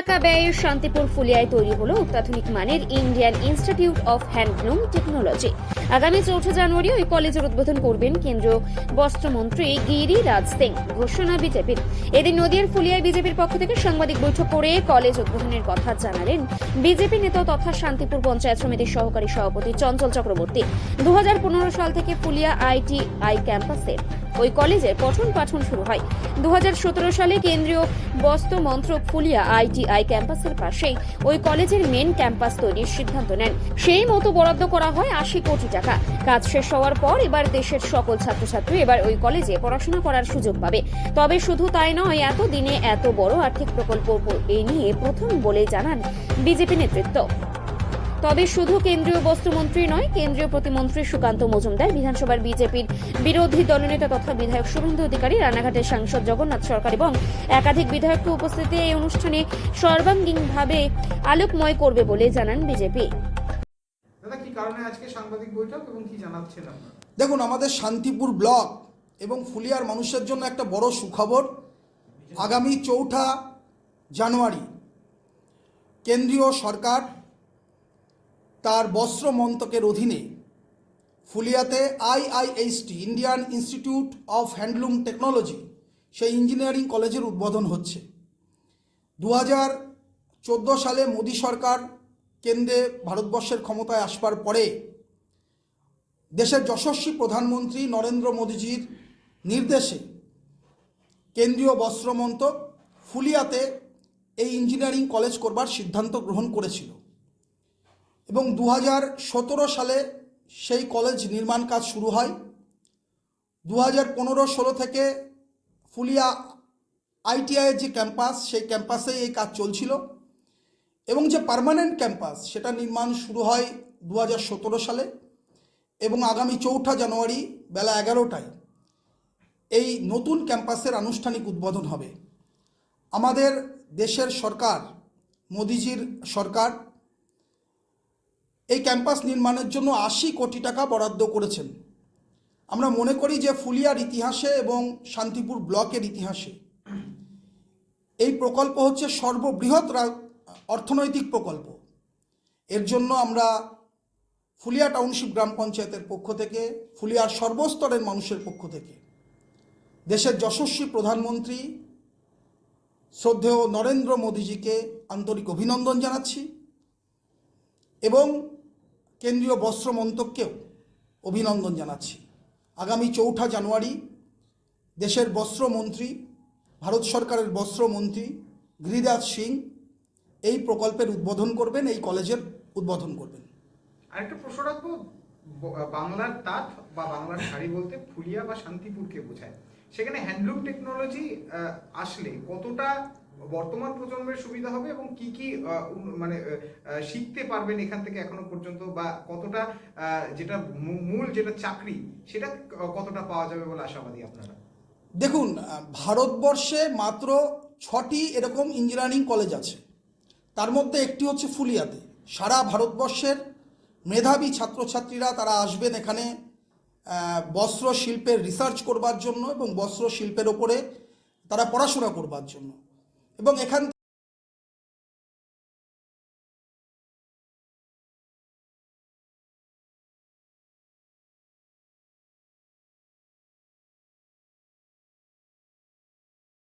টাকা ব্যয়ে শান্তিপুর ফুলিয়ায় তৈরি হলো অত্যাধুনিক মানের Indian institute of handloom technology. আগামী চৌঠা জানুয়ারি ওই কলেজের উদ্বোধন করবেন কেন্দ্রীয় বস্ত্রমন্ত্রী গিরি রাজ সিং, ঘোষণা বিজেপির। এদিন নদিয়ার ফুলিয়ায় বিজেপির পক্ষ থেকে সাংবাদিক বৈঠক করে কলেজ উদ্বোধনের কথা জানালেন বিজেপি নেতা তথা শান্তিপুর পঞ্চায়েত সমিতির সহকারী সভাপতি চঞ্চল চক্রবর্তী। দু হাজার পনেরো সাল থেকে ফুলিয়া আইটিআই ক্যাম্পাসের ওই কলেজে পঠন পাঠন শুরু হয়। দুহাজার সতেরো সালে কেন্দ্রীয় বস্ত্র মন্ত্রক ফুলিয়া আইটিআই ক্যাম্পাসের পাশেই ওই কলেজের মেন ক্যাম্পাস তৈরির সিদ্ধান্ত নেন। সেই মতো বরাদ্দ করা হয় আশি কোটি টাকা। কাজ শেষ হওয়ার পর এবার দেশের সকল ছাত্রছাত্রী এবার ওই কলেজে পড়াশোনা করার সুযোগ পাবে। তবে শুধু তাই নয় এত দিনে এত বড় আর্থিক প্রকল্প এ নিয়ে প্রথম বলে জানান বিজেপি নেতৃত্ব। তবে শুধু কেন্দ্রীয় বস্ত্রমন্ত্রী নয় কেন্দ্রীয় প্রতিমন্ত্রী সুকান্ত মজুমদার বিধানসভার বিজেপির বিরোধী দলনেতা তথা বিধায়ক শুভেন্দু অধিকারী রানাঘাটের সাংসদ জগন্নাথ সরকার এবং একাধিক বিধায়ককে উপস্থিতি এই অনুষ্ঠানে সর্বাঙ্গীনভাবে আলোকময় করবে বলে জানান বিজেপি। দাদা কি কারণে আজকে সাংবাদিক বৈঠক এবং কি জানাচ্ছেন আপনারা? দেখুন আমাদের শান্তিপুর ব্লক এবং ফুলিয়ার মানুষের জন্য একটা বড় সুখবর আগামী চৌঠা জানুয়ারি। কেন্দ্রীয় সরকার তার বস্ত্র মন্ত্রকের অধীনে ফুলিয়াতে IIHT, Indian institute of handloom technology, সেই ইঞ্জিনিয়ারিং কলেজের উদ্বোধন হচ্ছে। দু হাজার চোদ্দ সালে মোদী সরকার কেন্দ্রে ভারতবর্ষের ক্ষমতায় আসবার পরে দেশের যশস্বী প্রধানমন্ত্রী নরেন্দ্র মোদীজির নির্দেশে কেন্দ্রীয় বস্ত্রমন্ত্রক ফুলিয়াতে এই ইঞ্জিনিয়ারিং কলেজ করবার সিদ্ধান্ত গ্রহণ করেছিল। এবং দু হাজার সতেরো সালে সেই কলেজ নির্মাণ কাজ শুরু হয়। দু হাজার পনেরো ষোলো থেকে ফুলিয়া আইটিআইয়ের যে ক্যাম্পাস, সেই ক্যাম্পাসেই এই কাজ চলছিল। এবং যে পার্মানেন্ট ক্যাম্পাস, সেটা নির্মাণ শুরু হয় দু হাজার সতেরো সালে এবং আগামী চৌঠা জানুয়ারি বেলা এগারোটায়। এই নতুন ক্যাম্পাসের আনুষ্ঠানিক উদ্বোধন হবে। আমাদের দেশের সরকার, মোদিজির সরকার এই ক্যাম্পাস নির্মাণের জন্য আশি কোটি টাকা বরাদ্দ করেছেন। আমরা মনে করি যে ফুলিয়ার ইতিহাসে এবং শান্তিপুর ব্লকের ইতিহাসে এই প্রকল্প হচ্ছে সর্ববৃহৎ অর্থনৈতিক প্রকল্প। এর জন্য আমরা ফুলিয়া টাউনশিপ গ্রাম পঞ্চায়েতের পক্ষ থেকে, ফুলিয়ার সর্বস্তরের মানুষের পক্ষ থেকে, দেশের যশস্বী প্রধানমন্ত্রী শ্রদ্ধেয় নরেন্দ্র মোদীজিকে আন্তরিক অভিনন্দন জানাচ্ছি এবং কেন্দ্রীয় বস্ত্র মন্ত্রককেও অভিনন্দন জানাচ্ছি। আগামী চৌঠা জানুয়ারি দেশের বস্ত্রমন্ত্রী ভারত সরকারের বস্ত্রমন্ত্রী গিরিরাজ সিং এই প্রকল্পের উদ্বোধন করবেন, এই কলেজের উদ্বোধন করবেন। আরেকটা প্রশ্ন রাখব। বাংলার তাঁত বা বাংলার শাড়ি বলতে ফুলিয়া বা শান্তিপুরকে বোঝায়। সেখানে হ্যান্ডলুম টেকনোলজি আসলে কতটা বর্তমান প্রজন্মের সুবিধা হবে এবং কি কি মানে শিখতে পারবেন এখান থেকে এখনও পর্যন্ত বা কতটা যেটা মূল যেটা চাকরি, সেটা কতটা পাওয়া যাবে বলে আশাবাদী আপনারা? দেখুন ভারতবর্ষে মাত্র ছটি এরকম ইঞ্জিনিয়ারিং কলেজ আছে। তার মধ্যে একটি হচ্ছে ফুলিয়াতে। সারা ভারতবর্ষের মেধাবী ছাত্রছাত্রীরা তারা আসবেন এখানে বস্ত্র শিল্পের রিসার্চ করবার জন্য এবং বস্ত্র শিল্পের ওপরে তারা পড়াশোনা করবার জন্য। এবং এখান